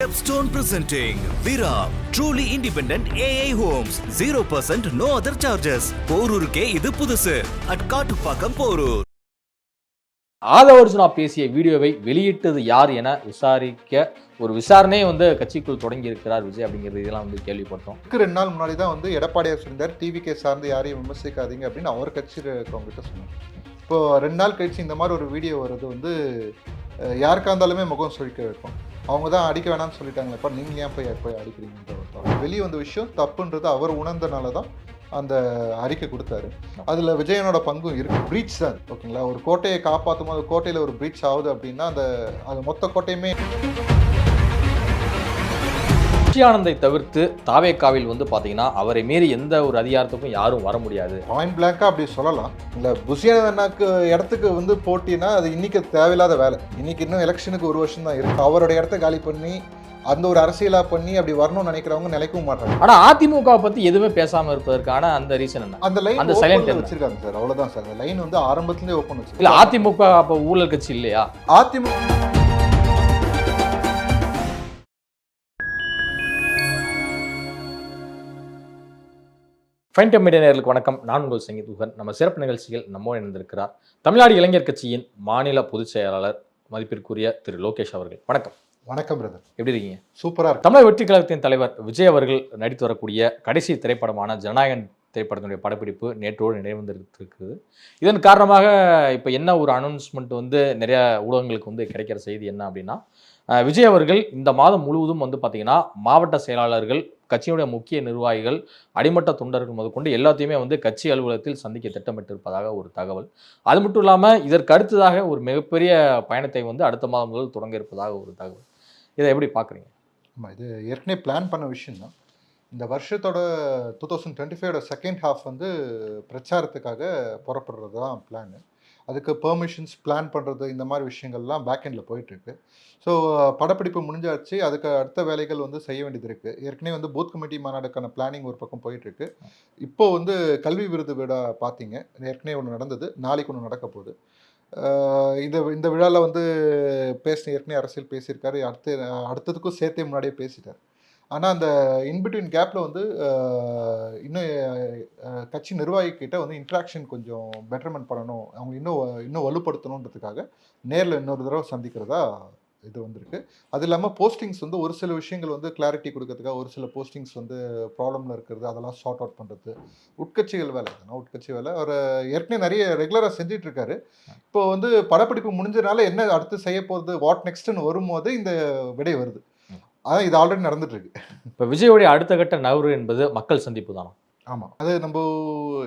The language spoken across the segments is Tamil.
Stepstone presenting Vira truly independent AI homes. 0% no other charges. போரூருக்கே இது புதுசு. at காட்டுப்பாக்கம் போரூர். ஆதவர்ஜுனா பேசிய வீடியோவை வெளியிட்டது யார் என விசாரிக்க ஒரு விசாரணையை வந்து கட்சிக்குள் தொடங்கி இருக்கிறார் விஜய் அப்படிங்கிறது இதெல்லாம் வந்து கேள்விப்பட்டோம். ரெண்டு நாள் முன்னாடி தான் வந்து எடப்பாடியார் சொல்லியிருந்தார் டிவிகே சார்ந்து யாரையும் விமர்சிக்காதீங்க அப்படின்னு அவர் கட்சியில் இருக்கிறவங்ககிட்ட சொன்னார். இப்போ ரெண்டு நாள் கழிச்சு இந்த மாதிரி ஒரு வீடியோ வர்றது வந்து அஹ், யாருக்கா இருந்தாலுமே முகம் சுழிக்க வைக்கும். அவங்க தான் அடிக்க வேணாம்னு சொல்லிட்டாங்களேப்பா நீங்கள் ஏன் போய் போய் அடிக்கிறீங்கன்ற வெளியே வந்த விஷயம் தப்புன்றது அவர் உணர்ந்தனால தான் அந்த அறிக்கை கொடுத்தாரு. அதில் விஜயனோட பங்கும் இருக்கு. பிரீச் தான் ஓகேங்களா ஒரு கோட்டையை காப்பாற்றும் போது கோட்டையில் ஒரு பிரீச் ஆகுது அப்படின்னா அந்த அது மொத்த கோட்டையுமே நித்யானந்தை தவிர்த்து தாவேக்காவில் வந்து பார்த்தீங்கன்னா அவரை மீறி எந்த ஒரு அதிகாரத்துக்கும் யாரும் வர முடியாது. பாயிண்ட் பிளாங்காக அப்படி சொல்லலாம். இல்லை புசியானாக்கு இடத்துக்கு வந்து போட்டினா அது இன்னைக்கு தேவையில்லாத வேலை. இன்னைக்கு இன்னும் எலெக்ஷனுக்கு ஒரு வருஷம் தான் இருக்கு. அவரோட இடத்த காலி பண்ணி அந்த ஒரு அரசியலா பண்ணி அப்படி வரணும்னு நினைக்கிறவங்க நிலைக்கவும் மாட்டாங்க. ஆனா அதிமுக பத்தி எதுவுமே பேசாம இருப்பதற்கான அந்த ரீசன் என்ன? அந்த லைன் அந்த என்ன? வச்சிருக்காங்க சார். அவ்வளவுதான் சார். லைன் வந்து ஆரம்பத்திலே ஓப்பன் இல்ல வச்சிருக்காங்க அதிமுக அப்ப ஊழல் கட்சி இல்லையா? அதிமுக ஃபைன் டைம் மீடியா நேயர்களுக்கு வணக்கம். நான் உங்கள் சங்கீத் உகன் நம்ம சிறப்பு நிகழ்ச்சியில் நம்மோடு இணைந்திருக்கிறார் தமிழ்நாடு இளைஞர் கட்சியின் மாநில பொதுச் செயலாளர் மதிப்பிற்குரிய திரு லோகேஷ் அவர்கள். வணக்கம். வணக்கம் பிரதர் எப்படி இருக்கீங்க? சூப்பரா இருக்கு. தமிழக வெற்றி கழகத்தின் தலைவர் விஜய் அவர்கள் நடித்து வரக்கூடிய கடைசி திரைப்படமான ஜனநாயகன் திரைப்படத்தினுடைய படப்பிடிப்பு நேற்றோடு நிறைவந்திருக்குது இதன் காரணமாக இப்போ என்ன ஒரு அனௌன்ஸ்மெண்ட் வந்து நிறைய ஊடகங்களுக்கு வந்து கிடைக்கிற செய்தி என்ன அப்படின்னா விஜய் அவர்கள் இந்த மாதம் முழுவதும் வந்து பார்த்தீங்கன்னா மாவட்ட செயலாளர்கள் கட்சியினுடைய முக்கிய நிர்வாகிகள் அடிமட்ட தொண்டர்கள் முதற்கொண்டு எல்லாத்தையுமே வந்து கட்சி அலுவலகத்தில் சந்திக்க திட்டமிட்டிருப்பதாக ஒரு தகவல். அது மட்டும் இல்லாமல் இதற்கு அடுத்ததாக ஒரு மிகப்பெரிய பயணத்தை வந்து அடுத்த மாதம் முதல் தொடங்க இருப்பதாக ஒரு தகவல். இதை எப்படி பார்க்குறீங்க? ஆமாம் இது ஏற்கனவே பிளான் பண்ண விஷயம் தான் இந்த வருஷத்தோட டூ தௌசண்ட் டுவெண்ட்டி ஃபைவோட செகண்ட் ஹாஃப் வந்து பிரச்சாரத்துக்காக புறப்படுறது தான் பிளான்னு அதுக்கு பெர்மிஷன்ஸ் பிளான் பண்ணுறது இந்த மாதிரி விஷயங்கள்லாம் பேக்கெண்டில் போயிட்டுருக்கு. ஸோ படப்பிடிப்பு முடிஞ்சாச்சு. அதுக்கு அடுத்த வேலைகள் வந்து செய்ய வேண்டியது இருக்குது ஏற்கனவே வந்து பூத் கமிட்டி மாநாடுக்கான பிளானிங் ஒரு பக்கம் போயிட்டுருக்கு. இப்போ வந்து கல்வி விருது விழா பார்த்தீங்க. ஏற்கனவே ஒன்று நடந்தது. நாளைக்கு ஒன்று நடக்க போகுது. இந்த இந்த விழாவில் வந்து பேசின ஏற்கனவே அரசியல் பேசியிருக்காரு. அடுத்து அடுத்ததுக்கும் சேர்த்தே முன்னாடியே பேசிட்டார். ஆனால் அந்த இன்பிட்வீன் கேப்பில் வந்து இன்னும் கட்சி நிர்வாகிக்கிட்ட வந்து இன்ட்ராக்ஷன் கொஞ்சம் பெட்டர்மெண்ட் பண்ணணும். அவங்க இன்னும் இன்னும் வலுப்படுத்தணுன்றதுக்காக நேரில் இன்னொரு தடவை சந்திக்கிறதா இது வந்திருக்கு. அது இல்லாமல் போஸ்டிங்ஸ் வந்து ஒரு சில விஷயங்கள் வந்து கிளாரிட்டி கொடுக்கறதுக்காக ஒரு சில போஸ்டிங்ஸ் வந்து ப்ராப்ளமில் இருக்கிறது அதெல்லாம் சார்ட் அவுட் பண்ணுறது உட்கட்சிகள் வேலை தானே உட்கட்சி வேலை. அவர் ஏற்கனவே நிறைய ரெகுலராக செஞ்சுட்டு இருக்காரு இப்போ வந்து படப்பிடிப்பு முடிஞ்சனால என்ன அடுத்து செய்ய போகிறது வாட் நெக்ஸ்ட்னு வரும்போது இந்த விடை வருது. அதான் இது ஆல்ரெடி நடந்துட்டு இருக்கு இப்போ விஜயோடைய அடுத்த கட்ட நகர்வு என்பது மக்கள் சந்திப்பு தானா? ஆமாம் அது நம்ம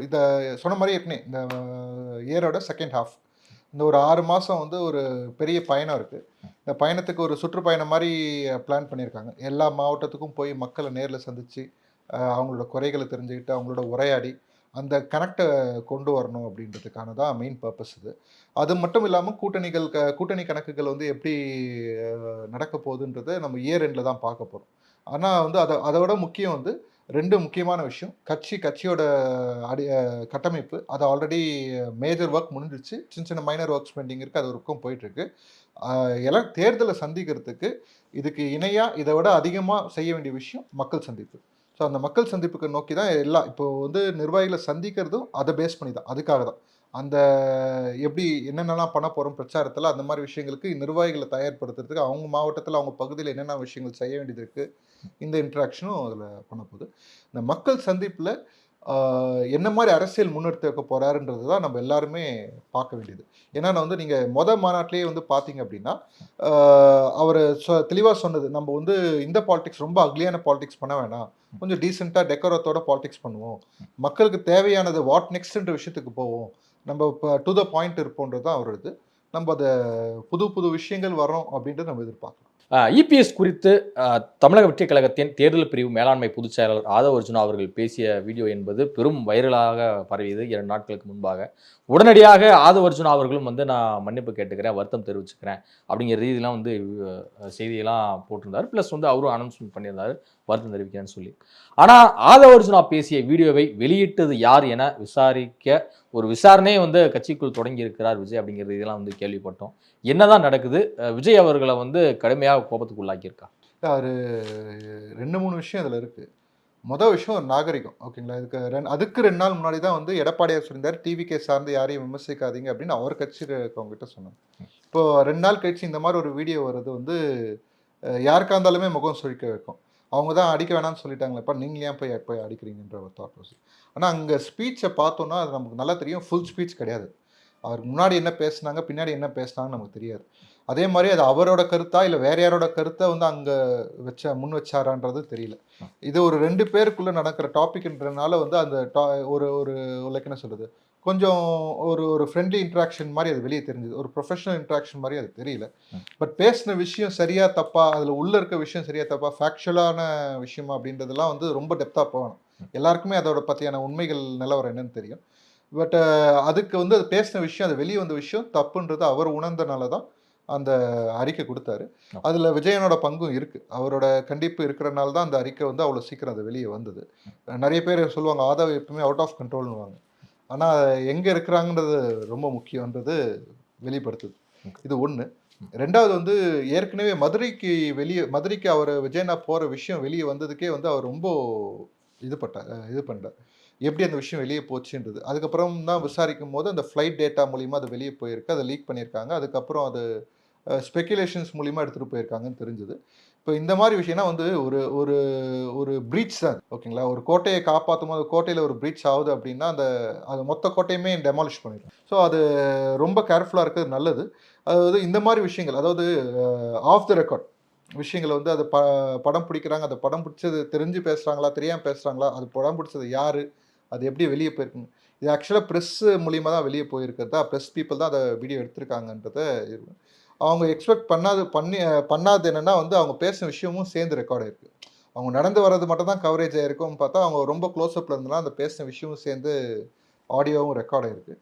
இதை சொன்ன மாதிரி ஏற்கனவே இந்த இயரோட செகண்ட் ஹாஃப் இந்த ஒரு ஆறு மாதம் வந்து ஒரு பெரிய பயணம் இருக்குது இந்த பயணத்துக்கு ஒரு சுற்றுப்பயணம் மாதிரி பிளான் பண்ணியிருக்காங்க. எல்லா மாவட்டத்துக்கும் போய் மக்களை நேரில் சந்தித்து அவங்களோட குறைகளை தெரிஞ்சுக்கிட்டு அவங்களோட உரையாடி அந்த கனெக்டை கொண்டு வரணும் அப்படின்றதுக்கான தான் மெயின் பர்பஸ் இது. அது மட்டும் இல்லாமல் கூட்டணிகள் க கூட்டணி கணக்குகள் வந்து எப்படி நடக்க போகுதுன்றதை நம்ம இயர் எண்டில் தான் பார்க்க போகிறோம் ஆனால் வந்து அதை அதை விட முக்கியம் வந்து ரெண்டு முக்கியமான விஷயம். கட்சி கட்சியோட அடி கட்டமைப்பு. அது ஆல்ரெடி மேஜர் ஒர்க் முடிஞ்சிருச்சு. சின்ன சின்ன மைனர் ஒர்க்ஸ் பெண்டிங் இருக்குது அது ஒர்க்கும் போயிட்டுருக்கு. எல்லாம் தேர்தலை சந்திக்கிறதுக்கு இதுக்கு இணையாக இதை விட அதிகமாக செய்ய வேண்டிய விஷயம் மக்கள் சந்திப்பு. ஸோ அந்த மக்கள் சந்திப்புக்கு நோக்கி தான் எல்லாம் இப்போ வந்து நிர்வாகிகளை சந்திக்கிறதும் அதை பேஸ் பண்ணி தான். அதுக்காக தான். அந்த எப்படி என்னென்னலாம் பண்ண போகிறோம் பிரச்சாரத்தில் அந்த மாதிரி விஷயங்களுக்கு நிர்வாகிகளை தயார்படுத்துறதுக்கு அவங்க மாவட்டத்தில் அவங்க பகுதியில் என்னென்ன விஷயங்கள் செய்ய வேண்டியது இருக்குது இந்த இன்ட்ராக்ஷனும் அதில் பண்ண போகுது இந்த மக்கள் சந்திப்பில் என்ன மாதிரி அரசியல் முன்னெடுத்து வைக்க போகிறாருன்றது தான் நம்ம எல்லாருமே பார்க்க வேண்டியது. ஏன்னா நான் வந்து நீங்கள் மொத மாநாட்டிலேயே வந்து பார்த்தீங்க அப்படின்னா அவர் சொ தெளிவாக சொன்னது நம்ம வந்து இந்த பாலிடிக்ஸ் ரொம்ப அக்லியான பாலிடிக்ஸ் பண்ண வேணாம். கொஞ்சம் டீசெண்டாக டெக்கரத்தோட பாலிடிக்ஸ் பண்ணுவோம். மக்களுக்கு தேவையானது வாட் நெக்ஸ்ட்ன்ற விஷயத்துக்கு போவோம். நம்ம இப்போ டு த பாயிண்ட் இருப்போன்றது தான் அவரது. நம்ம அதை புது புது விஷயங்கள் வரோம் அப்படின்றத நம்ம எதிர்பார்க்கலாம் இபிஎஸ் குறித்து தமிழக வெற்றி கழகத்தின் தேர்தல் பிரிவு மேலாண்மை பொதுச் செயலாளர் ஆதவ அர்ஜுனா அவர்கள் பேசிய வீடியோ என்பது பெரும் வைரலாக பரவியது இரண்டு நாட்களுக்கு முன்பாக. உடனடியாக ஆதவ அர்ஜுனா அவர்களும் வந்து நான் மன்னிப்பு கேட்டுக்கிறேன் வருத்தம் தெரிவிச்சுக்கிறேன் அப்படிங்கிற ரீதியெலாம் வந்து செய்தியெல்லாம் போட்டிருந்தார். ப்ளஸ் வந்து அவரும் அனௌன்ஸ்மெண்ட் பண்ணியிருந்தார் வருத்தம் தெரிவிக்கிறேன்னு சொல்லி. ஆனால் ஆதவ அர்ஜுனா பேசிய வீடியோவை வெளியிட்டது யார் என விசாரிக்க ஒரு விசாரணையை வந்து கட்சிக்குள் தொடங்கி இருக்கிறார் விஜய் அப்படிங்கிறது இதெல்லாம் வந்து கேள்விப்பட்டோம். என்னதான் நடக்குது? விஜய் அவர்களை வந்து கடுமையாக கோபத்துக்குள்ளாக்கியிருக்கா? அவர் ரெண்டு மூணு விஷயம் அதில் இருக்குது மொதல் விஷயம் ஒரு நாகரிகம் ஓகேங்களா? இதுக்கு ரெண்டு அதுக்கு ரெண்டு நாள் முன்னாடி தான் வந்து எடப்பாடியார் சொல்லியிருந்தார் டிவிகே சார்ந்து யாரையும் விமர்சிக்காதீங்க அப்படின்னு அவர் கட்சி இருக்கவங்ககிட்ட சொன்னாங்க. இப்போது ரெண்டு நாள் கழிச்சு இந்த மாதிரி ஒரு வீடியோ வர்றது வந்து யாருக்காக யாருக்கா இருந்தாலுமே முகம் சுழிக்க வைக்கும். அவங்க தான் அடிக்க வேணாம்னு சொல்லிட்டாங்களேப்பா நீங்கள் ஏன் போய் போய் அடிக்கிறீங்கன்ற ஒரு தாட் ப்ராசஸ் ஆனால் அங்கே ஸ்பீச்சை பார்த்தோன்னா அது நமக்கு நல்லா தெரியும். ஃபுல் ஸ்பீச் கிடையாது. அவருக்கு முன்னாடி என்ன பேசுனாங்க பின்னாடி என்ன பேசுனாங்கன்னு நமக்கு தெரியாது. அதே மாதிரி அது அவரோட கருத்தா இல்லை வேற யாரோட கருத்தை வந்து அங்கே வச்ச முன் வச்சாரான்றது தெரியல. இது ஒரு ரெண்டு பேருக்குள்ளே நடக்கிற டாபிக்ன்றனால வந்து அந்த டா ஒரு ஒரு லைக் என்ன சொல்கிறது கொஞ்சம் ஒரு ஒரு ஃப்ரெண்ட்லி இன்ட்ராக்ஷன் மாதிரி அது வெளியே தெரிஞ்சுது. ஒரு ப்ரொஃபஷனல் இன்ட்ராக்ஷன் மாதிரி அது தெரியல. பட் பேசின விஷயம் சரியா தப்பா அதில் உள்ள இருக்க விஷயம் சரியா தப்பா ஃபேக்சுவலான விஷயமா அப்படின்றதெல்லாம் வந்து ரொம்ப டெப்த்தாக போகணும். எல்லாருக்குமே அதோட பற்றியான உண்மைகள் நிலவரம் என்னன்னு தெரியும். பட் அதுக்கு வந்து அது பேசின விஷயம் அது வெளியே வந்த விஷயம் தப்புன்றது அவர் உணர்ந்தனால தான் அந்த அறிக்கை கொடுத்தாரு. அதில் விஜயனோட பங்கும் இருக்குது அவரோட கண்டிப்பு இருக்கிறனால தான் அந்த அறிக்கை வந்து அவ்வளோ சீக்கிரம் அது வெளியே வந்தது. நிறைய பேர் சொல்லுவாங்க ஆதவ் எப்பவுமே அவுட் ஆஃப் கண்ட்ரோல்னுவாங்க ஆனால் எங்கே இருக்கிறாங்கன்றது ரொம்ப முக்கியன்றது வெளிப்படுத்துது. இது ஒன்று ரெண்டாவது வந்து ஏற்கனவே மதுரைக்கு வெளியே மதுரைக்கு அவர் விஜயனா போகிற விஷயம் வெளியே வந்ததுக்கே வந்து அவர் ரொம்ப இது பட்டார் இது பண்ணிட்டார் எப்படி அந்த விஷயம் வெளியே போச்சுன்றது. அதுக்கப்புறம் தான் விசாரிக்கும் போது அந்த ஃப்ளைட் டேட்டா மூலிமா அது வெளியே போயிருக்கு. அதை லீக் பண்ணியிருக்காங்க. அதுக்கப்புறம் அது ஸ்பெக்குலேஷன்ஸ் மூலிமா எடுத்துகிட்டு போயிருக்காங்கன்னு தெரிஞ்சது. இப்போ இந்த மாதிரி விஷயம்னா வந்து ஒரு ஒரு ஒரு பிரீச் தான். ஓகேங்களா? ஒரு கோட்டையை காப்பாற்றும் போது கோட்டையில் ஒரு பிரீச் ஆகுது அப்படின்னா அந்த அது மொத்த கோட்டையுமே டெமாலிஷ் பண்ணிடும் ஸோ அது ரொம்ப கேர்ஃபுல்லாக இருக்கிறது நல்லது. அதாவது இந்த மாதிரி விஷயங்கள் அதாவது ஆஃப் த ரெக்கார்ட் விஷயங்களை வந்து அது ப படம் பிடிக்கிறாங்க அதை படம் பிடிச்சது தெரிஞ்சு பேசுகிறாங்களா தெரியாமல் பேசுகிறாங்களா அது படம் பிடிச்சது யார் அது எப்படி வெளியே போயிருக்குங்க இது ஆக்சுவலாக ப்ரெஸ் மூலியமாக தான் வெளியே போயிருக்கிறதா ப்ரெஸ் பீப்புள் தான் அதை வீடியோ எடுத்திருக்காங்கன்றத அவங்க எக்ஸ்பெக்ட் பண்ணாது பண்ணி பண்ணாது என்னென்னா வந்து அவங்க பேசின விஷயமும் சேர்ந்து ரெக்கார்ட் ஆயிருக்கு. அவங்க நடந்து வர்றது மட்டும் தான் கவரேஜ் ஆகிருக்கும் பார்த்தா அவங்க ரொம்ப க்ளோஸ்அப்பில் இருந்தனா அந்த பேசின விஷயமும் சேர்ந்து ஆடியோவும் ரெக்கார்ட் ஆகிருக்கு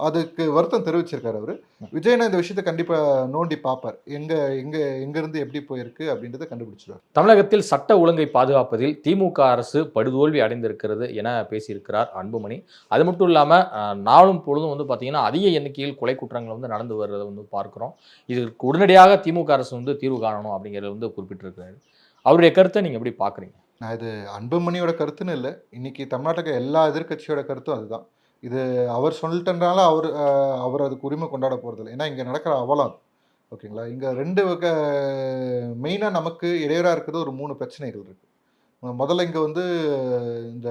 அதுக்கு வருத்தம் தெரிவிச்சிருக்காரு அவர். விஜயனா இந்த விஷயத்தை கண்டிப்பாக நோண்டி பார்ப்பார் எங்கே எங்கே எங்கேருந்து எப்படி போயிருக்கு அப்படின்றத கண்டுபிடிச்சிருவார். தமிழகத்தில் சட்ட ஒழுங்கை பாதுகாப்பதில் திமுக அரசு படுதோல்வி அடைந்திருக்கிறது என பேசியிருக்கிறார் அன்புமணி. அது மட்டும் இல்லாமல் நாளும் பொழுதும் வந்து பார்த்தீங்கன்னா அதிக எண்ணிக்கையில் கொலை குற்றங்கள் வந்து நடந்து வர்றதை வந்து பார்க்குறோம். இதற்கு உடனடியாக திமுக அரசு வந்து தீர்வு காணணும் அப்படிங்கிறத வந்து குறிப்பிட்டிருக்கிறாரு. அவருடைய கருத்தை நீங்கள் எப்படி பார்க்குறீங்க நான் இது அன்புமணியோட கருத்துன்னு இல்லை. இன்னைக்கு தமிழ்நாட்டுக்கு எல்லா எதிர்க்கட்சியோட கருத்தும் அதுதான். இது அவர் சொல்லிட்டனால அவர் அவர் அதுக்கு உரிமை கொண்டாட போகிறதில்ல ஏன்னா இங்கே நடக்கிற அவலம் ஓகேங்களா? இங்கே ரெண்டு வகை மெயினாக நமக்கு இடையூறாக இருக்கிறது ஒரு மூணு பிரச்சனைகள் இருக்குது முதல்ல இங்கே வந்து இந்த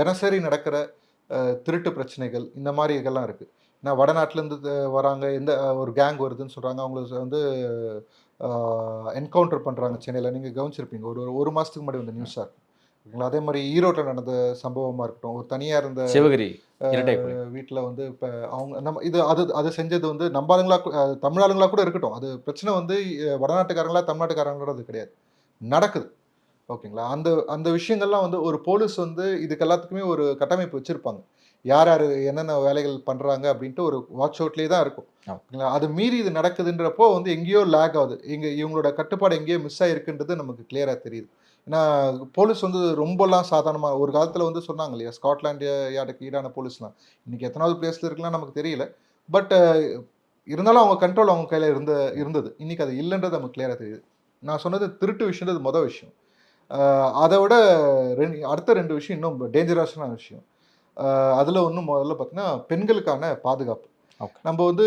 தினசரி நடக்கிற திருட்டு பிரச்சனைகள் இந்த மாதிரி இதெல்லாம் இருக்குது ஏன்னா வடநாட்டிலேருந்து வராங்க எந்த ஒரு கேங் வருதுன்னு சொல்கிறாங்க அவங்களுக்கு வந்து என்கவுண்டர் பண்ணுறாங்க சென்னையில். நீங்கள் கவனிச்சிருப்பீங்க. ஒரு ஒரு மாதத்துக்கு முன்னாடி வந்த நியூஸாக இருக்கும். ஓகேங்களா அதே மாதிரி ஈரோட்டில் நடந்த சம்பவமாக இருக்கட்டும் ஒரு தனியாக இருந்த சிவகிரி வீட்டில் வந்து இப்போ அவங்க நம்ம இது அது அது செஞ்சது வந்து நம்ம ஆளுங்களா கூ- அஹ் தமிழ் ஆளுங்களா கூட இருக்கட்டும். அது பிரச்சனை வந்து வடநாட்டுக்காரங்களா தமிழ்நாட்டுக்காரங்களோட அது கிடையாது. நடக்குது. ஓகேங்களா? அந்த அந்த விஷயங்கள்லாம் வந்து ஒரு போலீஸ் வந்து இதுக்கு எல்லாத்துக்குமே ஒரு கட்டமைப்பு வச்சுருப்பாங்க. யார் யார் என்னென்ன வேலைகள் பண்ணுறாங்க அப்படின்ட்டு ஒரு வாட்ச் அவுட்லேயே தான் இருக்கும். ஓகேங்களா? அது மீறி இது நடக்குதுன்றப்போ வந்து எங்கேயோ லேக் ஆகுது. இங்கே இவங்களோட கட்டுப்பாடு எங்கேயோ மிஸ் ஆகிருக்குன்றது நமக்கு கிளியராக தெரியுது. ஏன்னா போலீஸ் வந்து ரொம்பலாம் சாதாரணமாக ஒரு காலத்தில் வந்து சொன்னாங்க இல்லையா ஸ்காட்லாண்டு யாருக்கு ஈடான போலீஸ்லாம். இன்னைக்கு எத்தனாவது பிளேஸில் இருக்கலாம் நமக்கு தெரியல. பட் இருந்தாலும் அவங்க கண்ட்ரோல் அவங்க கையில் இருந்த இருந்தது. இன்னைக்கு அது இல்லைன்றது நமக்கு கிளியராக தெரியுது. நான் சொன்னது திருட்டு விஷயன்றது மொதல் விஷயம். அதை விட ரெண்டு அடுத்த ரெண்டு விஷயம் இன்னும் டேஞ்சரஸான விஷயம். அதில் ஒன்று முதல்ல பார்த்தீங்கன்னா பெண்களுக்கான பாதுகாப்பு. நம்ம வந்து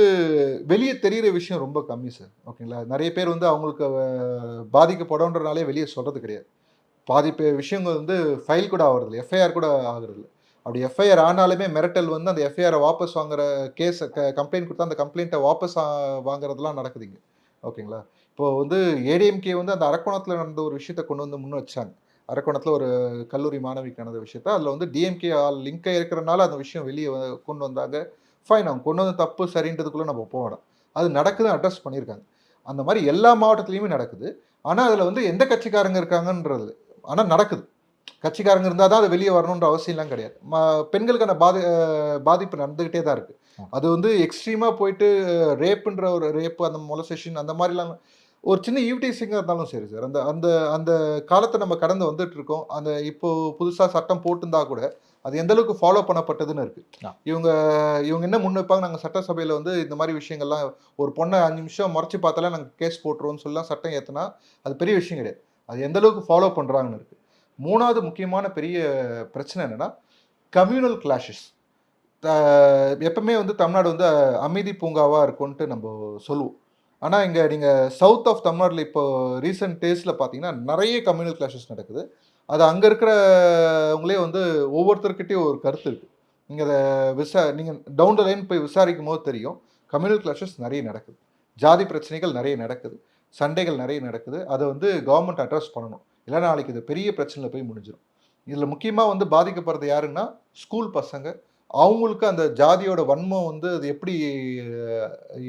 வெளியே தெரியிற விஷயம் ரொம்ப கம்மி சார். ஓகேங்களா? நிறைய பேர் வந்து அவங்களுக்கு அஹ், பாதிக்கப்படன்றனாலே வெளியே சொல்கிறது கிடையாது. பாதி விஷயங்கள் வந்து ஃபைல் கூட ஆகிறது இல்லை எஃப்ஐஆர் கூட ஆகுறது அப்படி எஃப்ஐஆர் ஆனாலுமே மிரட்டல் வந்து அந்த எஃப்ஐஆரை வாபஸ் வாங்குற கேஸை க கம்ப்ளைண்ட் கொடுத்தா அந்த கம்ப்ளைண்ட்டை வாபஸ் வாங்குறதுலாம் நடக்குதுங்க. ஓகேங்களா? இப்போ வந்து ஏடிஎம்கே வந்து அந்த அரக்கோணத்தில் நடந்த ஒரு விஷயத்தை கொண்டு வந்து முன் வச்சாங்க. அரக்கோணத்தில் ஒரு கல்லூரி மாணவிக்கு நடந்த விஷயத்த. அதில் வந்து டிஎம்கே ஆள் லிங்காக இருக்கிறனால அந்த விஷயம் வெளியே வ- கொண்டு வந்தாங்க. ஃபைன் அவங்க கொண்டு வந்து தப்பு சரின்றதுக்குள்ளே நம்ம போகணும் அது நடக்குது அட்ரஸ் பண்ணியிருக்காங்க. அந்த மாதிரி எல்லா மாவட்டத்துலேயுமே நடக்குது. ஆனால் அதில் வந்து எந்த கட்சிக்காரங்க இருக்காங்கன்றது ஆனால் நடக்குது. கட்சிக்காரங்க இருந்தால் தான் அது வெளியே வரணுன்ற அவசியம்லாம் கிடையாது. பெண்களுக்கான பாதி பாதிப்பு நடந்துக்கிட்டே தான் இருக்குது அது வந்து எக்ஸ்ட்ரீமாக போயிட்டு ரேப்புன்ற ஒரு ரேப்பு அந்த மொலசேஷன் அந்த மாதிரிலாம் ஒரு சின்ன ஈவ்டீசிங்காக இருந்தாலும் சரி சார். அந்த அந்த அந்த காலத்தை நம்ம கடந்து வந்துட்டு இருக்கோம். அந்த இப்போ புதுசாக சட்டம் போட்டிருந்தா கூட அது எந்த அளவுக்கு ஃபாலோ பண்ணப்பட்டதுன்னு இருக்கு. ஆ. இவங்க இவங்க என்ன முன் வைப்பாங்க? நாங்கள் சட்டசபையில் வந்து இந்த மாதிரி விஷயங்கள்லாம் ஒரு பொண்ணை அஞ்சு நிமிஷம் முறைச்சி பார்த்தாலே நாங்கள் கேஸ் போட்டுருவோம்னு சொல்லலாம் சட்டம் ஏற்றினா அது பெரிய விஷயம் கிடையாது. அது எந்த அளவுக்கு ஃபாலோ பண்ணுறாங்கன்னு இருக்குது மூணாவது முக்கியமான பெரிய பிரச்சனை என்னென்னா கம்யூனல் கிளாஷஸ் எப்பவுமே வந்து தமிழ்நாடு வந்து அமைதி பூங்காவாக இருக்கும்ன்ட்டு நம்ம சொல்லுவோம். ஆனால் இங்கே நீங்கள் சவுத் ஆஃப் தமிழ்நாட்டில் இப்போ ரீசெண்ட் டேஸில் பார்த்தீங்கன்னா நிறைய கம்யூனல் கிளாஷஸ் நடக்குது. அது அங்கே இருக்கிறவங்களே வந்து ஒவ்வொருத்தர்கிட்டயும் ஒரு கருத்து இருக்குது நீங்கள் அதை விசா நீங்கள் டவுன் த லைன் போய் விசாரிக்கும் போது தெரியும் கம்யூனல் கிளாஷஸ் நிறைய நடக்குது. ஜாதி பிரச்சனைகள் நிறைய நடக்குது. சண்டைகள் நிறைய நடக்குது. அதை வந்து கவர்மெண்ட் அட்ரஸ் பண்ணணும். இல்லை நாளைக்கு இது பெரிய பிரச்சனையில் போய் முடிஞ்சிடும் இதில் முக்கியமாக வந்து பாதிக்கப்படுறது யாருன்னா ஸ்கூல் பசங்க. அவங்களுக்கு அந்த ஜாதியோட வன்மம் வந்து அது எப்படி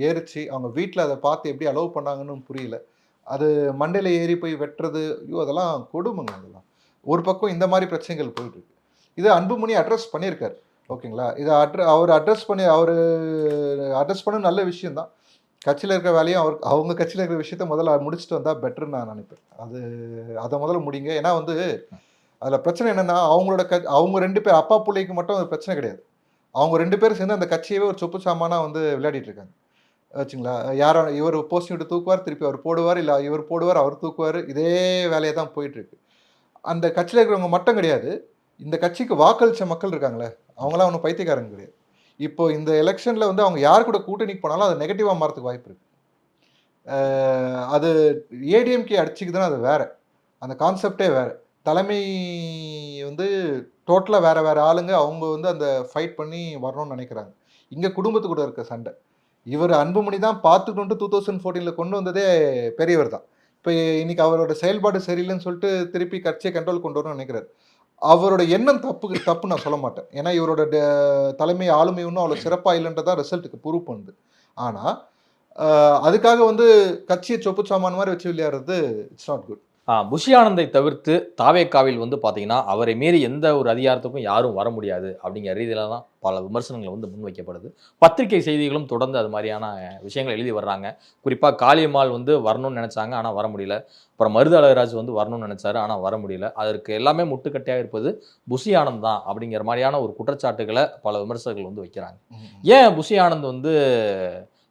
ஏறிச்சு அவங்க வீட்டில் அதை பார்த்து எப்படி அலோவ் பண்ணாங்கன்னு புரியல. அது மண்டையில் ஏறி போய் வெட்டுறது ஐயோ அதெல்லாம் கொடுமைங்க அதெல்லாம். ஒரு பக்கம் இந்த மாதிரி பிரச்சனைகள் போயிட்டுருக்கு இது அன்புமணி அட்ரஸ் பண்ணியிருக்காரு. ஓகேங்களா? இதை அட்ர அவர் அட்ரஸ் பண்ணி அவர் அட்ரஸ் பண்ண நல்ல விஷயம்தான். கட்சியில் இருக்கிற வேலையும் அவர் அவங்க கட்சியில் இருக்கிற விஷயத்த முதல்ல முடிச்சுட்டு வந்தால் பெட்டர்னு நான் நினைப்பேன். அது அதை முதல்ல முடிங்க ஏன்னா வந்து அதில் பிரச்சனை என்னென்னா அவங்களோட க அவங்க ரெண்டு பேர் அப்பா பிள்ளைக்கு மட்டும் அது பிரச்சனை கிடையாது. அவங்க ரெண்டு பேரும் சேர்ந்து அந்த கட்சியவே ஒரு சொப்பு சாமானாக வந்து விளையாடிட்டு இருக்காங்க. வச்சுங்களா? யாரோ இவர் போஸ்டிங் விட்டு தூக்குவார் திருப்பி அவர் போடுவார் இல்லை இவர் போடுவார் அவர் தூக்குவார். இதே வேலையை தான் போயிட்டுருக்கு அந்த கட்சியில் இருக்கிறவங்க மட்டும் கிடையாது. இந்த கட்சிக்கு வாக்களித்த மக்கள் இருக்காங்களே அவங்களாம் ஒன்றும் பைத்தியக்காரங்க கிடையாது. இப்போ இந்த எலெக்ஷனில் வந்து அவங்க யார் கூட கூட்டணிக்கு போனாலும் அது நெகட்டிவாக மாறதுக்கு வாய்ப்பு இருக்கு. அது ஏடிஎம்கே அடிச்சுக்குதுன்னா அது வேற. அந்த கான்செப்டே வேற. தலைமை வந்து டோட்டலாக வேற வேற ஆளுங்க அவங்க வந்து அந்த ஃபைட் பண்ணி வரணும்னு நினைக்கிறாங்க. இங்கே குடும்பத்து கூட இருக்க சண்டை. இவர் அன்புமணி தான் பார்த்துட்டு டூ தௌசண்ட் ஃபோர்டீனில் கொண்டு வந்ததே பெரியவர் தான். இப்போ இன்னைக்கு அவரோட செயல்பாடு சரியில்லைன்னு சொல்லிட்டு திருப்பி கட்சியை கண்ட்ரோல் கொண்டு வரணும்னு நினைக்கிறார். அவரோட எண்ணம் தப்பு தப்பு நான் சொல்ல மாட்டேன். ஏன்னா இவரோட ட- தலைமை ஆளுமை ஒன்றும் அவ்வளோ சிறப்பாக இல்லைன்றதான் ரிசல்ட்டுக்கு ப்ரூவ் பண்ணுது. ஆனால் அதுக்காக வந்து கட்சியை சொப்பு சாமான் மாதிரி வச்சு விளையாடுறது இட்ஸ் நாட் குட் ஆ, புஷி ஆனந்தை தவிர்த்து தாவேக்காவில் வந்து பார்த்தீங்கன்னா அவரை மீறி எந்த ஒரு அதிகாரத்துக்கும் யாரும் வர முடியாது அப்படிங்கிற ரீதியில தான் பல விமர்சனங்கள் வந்து முன்வைக்கப்படுது. பத்திரிகை செய்திகளும் தொடர்ந்து அது மாதிரியான விஷயங்கள் எழுதி வர்றாங்க. குறிப்பாக காளியம்மாள் வந்து வரணும்னு நினைச்சாங்க ஆனால் வர முடியல. அப்புறம் மருது அழகராஜ் வந்து வரணும்னு நினைச்சாரு ஆனால் வர முடியல. அதற்கு எல்லாமே முட்டுக்கட்டையாக இருப்பது புஷி ஆனந்த் தான் அப்படிங்கிற மாதிரியான ஒரு குற்றச்சாட்டுகளை பல விமர்சகர்கள் வந்து வைக்கிறாங்க. ஏன் புஷி ஆனந்த் வந்து